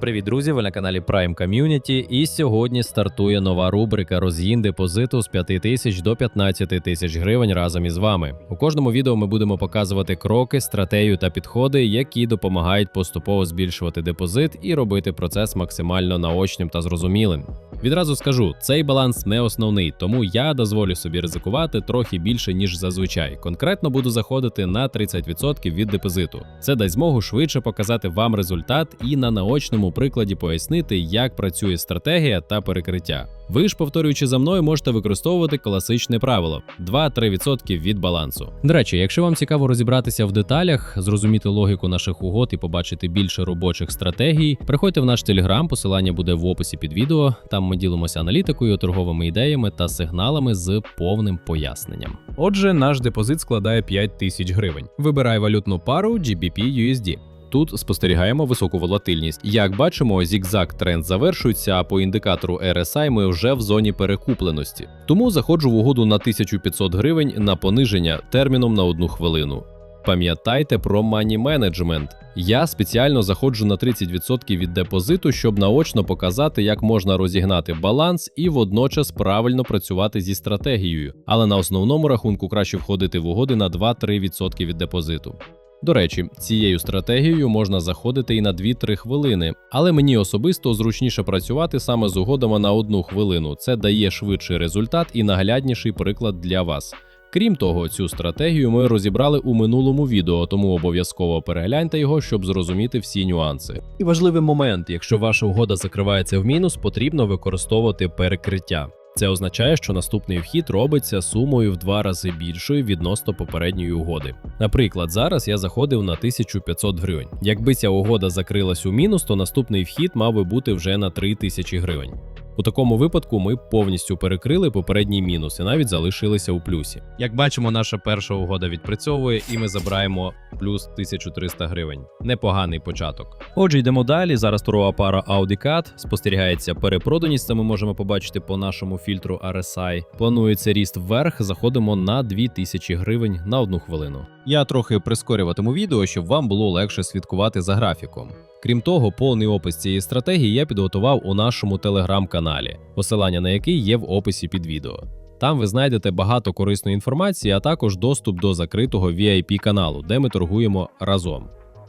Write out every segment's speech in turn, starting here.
Привіт, друзі! Ви на каналі Prime Community. І сьогодні стартує нова рубрика Розгін депозиту з 5 тисяч до 15 тисяч гривень разом із вами. У кожному відео ми будемо показувати кроки, стратегію та підходи, які допомагають поступово збільшувати депозит і робити процес максимально наочним та зрозумілим. Відразу скажу, цей баланс не основний, тому я дозволю собі ризикувати трохи більше ніж зазвичай. Конкретно буду заходити на 30% від депозиту. Це дасть змогу швидше показати вам результат і на наочному прикладі пояснити, як працює стратегія та перекриття. Ви ж, повторюючи за мною, можете використовувати класичне правило 2-3% від балансу. До речі, якщо вам цікаво розібратися в деталях, зрозуміти логіку наших угод і побачити більше робочих стратегій, приходьте в наш телеграм, посилання буде в описі під відео. Там ми ділимося аналітикою, торговими ідеями та сигналами з повним поясненням. Отже, наш депозит складає 5 тисяч гривень. Вибирай валютну пару GBP USD. Тут спостерігаємо високу волатильність. Як бачимо, зігзаг тренд завершується, а по індикатору RSI ми вже в зоні перекупленості. Тому заходжу в угоду на 1500 гривень на пониження терміном на одну хвилину. Пам'ятайте про мані менеджмент. Я спеціально заходжу на 30% від депозиту, щоб наочно показати, як можна розігнати баланс і водночас правильно працювати зі стратегією. Але на основному рахунку краще входити в угоди на 2-3% від депозиту. До речі, цією стратегією можна заходити і на 2-3 хвилини, але мені особисто зручніше працювати саме з угодами на одну хвилину. Це дає швидший результат і наглядніший приклад для вас. Крім того, цю стратегію ми розібрали у минулому відео, тому обов'язково перегляньте його, щоб зрозуміти всі нюанси. І важливий момент: якщо ваша угода закривається в мінус, потрібно використовувати перекриття. Це означає, що наступний вхід робиться сумою в два рази більшою відносно попередньої угоди. Наприклад, зараз я заходив на 1500 гривень. Якби ця угода закрилась у мінус, то наступний вхід мав би бути вже на 3000 гривень. У такому випадку ми повністю перекрили попередній мінус і навіть залишилися у плюсі. Як бачимо, наша перша угода відпрацьовує, і ми забираємо плюс 1300 гривень. Непоганий початок. Отже, йдемо далі. Зараз торгова пара Audi Cat. Спостерігається перепроданість. Це ми можемо побачити по нашому фільтру RSI. Планується ріст вверх. Заходимо на 2000 гривень на одну хвилину. Я трохи прискорюватиму відео, щоб вам було легше слідкувати за графіком. Крім того, повний опис цієї стратегії я підготував у нашому телеграм-каналі, посилання на який є в описі під відео. Там ви знайдете багато корисної інформації, а також доступ до закритого VIP каналу, де ми торгуємо разом.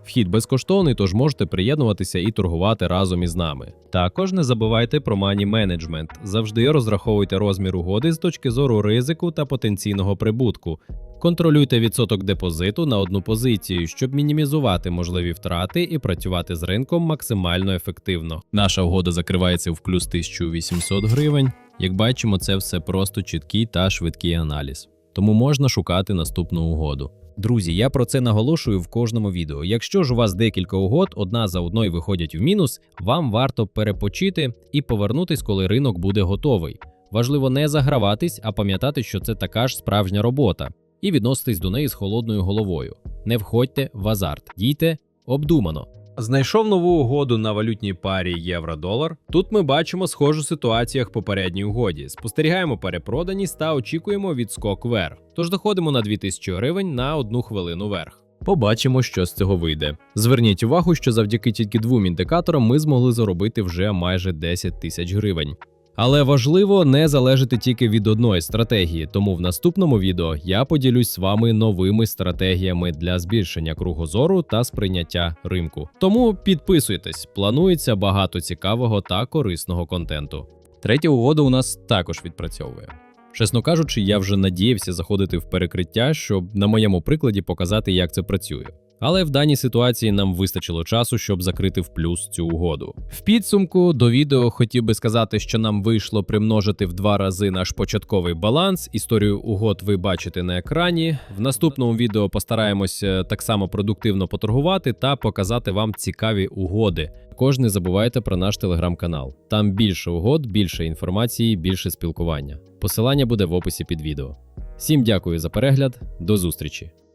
Вхід безкоштовний, тож можете приєднуватися і торгувати разом із нами. Також не забувайте про мані менеджмент. Завжди розраховуйте розмір угоди з точки зору ризику та потенційного прибутку. Контролюйте відсоток депозиту на одну позицію, щоб мінімізувати можливі втрати і працювати з ринком максимально ефективно. Наша угода закривається в плюс 1800 гривень. Як бачимо, це все просто чіткий та швидкий аналіз. Тому можна шукати наступну угоду. Друзі, я про це наголошую в кожному відео. Якщо ж у вас декілька угод, одна за одною виходять в мінус, вам варто перепочити і повернутись, коли ринок буде готовий. Важливо не заграватись, а пам'ятати, що це така ж справжня робота, і відноситись до неї з холодною головою. Не входьте в азарт, дійте обдумано. Знайшов нову угоду на валютній парі євро-долар. Тут ми бачимо схожу ситуацію як попередній угоді. Спостерігаємо перепроданість та очікуємо відскок вверх. Тож доходимо на 2000 гривень на одну хвилину вверх. Побачимо, що з цього вийде. Зверніть увагу, що завдяки тільки двом індикаторам ми змогли заробити вже майже 10 тисяч гривень. Але важливо не залежати тільки від одної стратегії, тому в наступному відео я поділюсь з вами новими стратегіями для збільшення кругозору та сприйняття ринку. Тому підписуйтесь, планується багато цікавого та корисного контенту. Третя угода у нас також відпрацьовує. Чесно кажучи, я вже надіявся заходити в перекриття, щоб на моєму прикладі показати, як це працює. Але в даній ситуації нам вистачило часу, щоб закрити в плюс цю угоду. В підсумку до відео хотів би сказати, що нам вийшло примножити в два рази наш початковий баланс. Історію угод ви бачите на екрані. В наступному відео постараємося так само продуктивно поторгувати та показати вам цікаві угоди. Також не забувайте про наш телеграм-канал. Там більше угод, більше інформації, більше спілкування. Посилання буде в описі під відео. Всім дякую за перегляд, до зустрічі!